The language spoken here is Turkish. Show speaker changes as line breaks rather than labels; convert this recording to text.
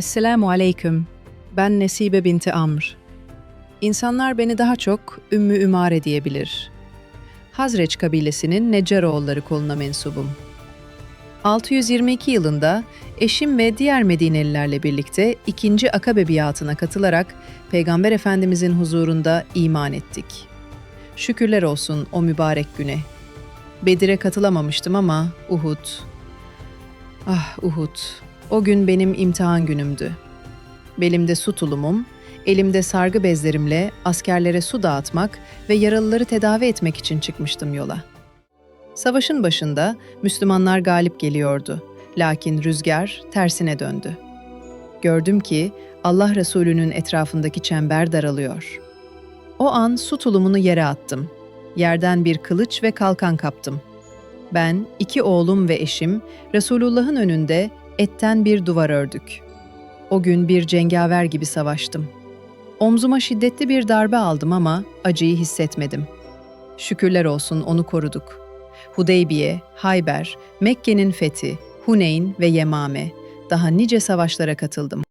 Esselamu aleyküm. Ben Nesibe binti Amr. İnsanlar beni daha çok Ümmü Ümare diyebilir. Hazreç kabilesinin Neccaroğulları koluna mensubum. 622 yılında eşim ve diğer Medinelilerle birlikte ikinci Akabe biatına katılarak Peygamber Efendimizin huzurunda iman ettik. Şükürler olsun o mübarek güne. Bedir'e katılamamıştım ama Uhud. Ah Uhud, o gün benim imtihan günümdü. Belimde su tulumum, elimde sargı bezlerimle askerlere su dağıtmak ve yaralıları tedavi etmek için çıkmıştım yola. Savaşın başında Müslümanlar galip geliyordu. Lakin rüzgar tersine döndü. Gördüm ki Allah Resulü'nün etrafındaki çember daralıyor. O an su tulumunu yere attım. Yerden bir kılıç ve kalkan kaptım. Ben, iki oğlum ve eşim Resulullah'ın önünde etten bir duvar ördük. O gün bir cengaver gibi savaştım. Omzuma şiddetli bir darbe aldım ama acıyı hissetmedim. Şükürler olsun onu koruduk. Hudeybiye, Hayber, Mekke'nin fethi, Huneyn ve Yemame, daha nice savaşlara katıldım.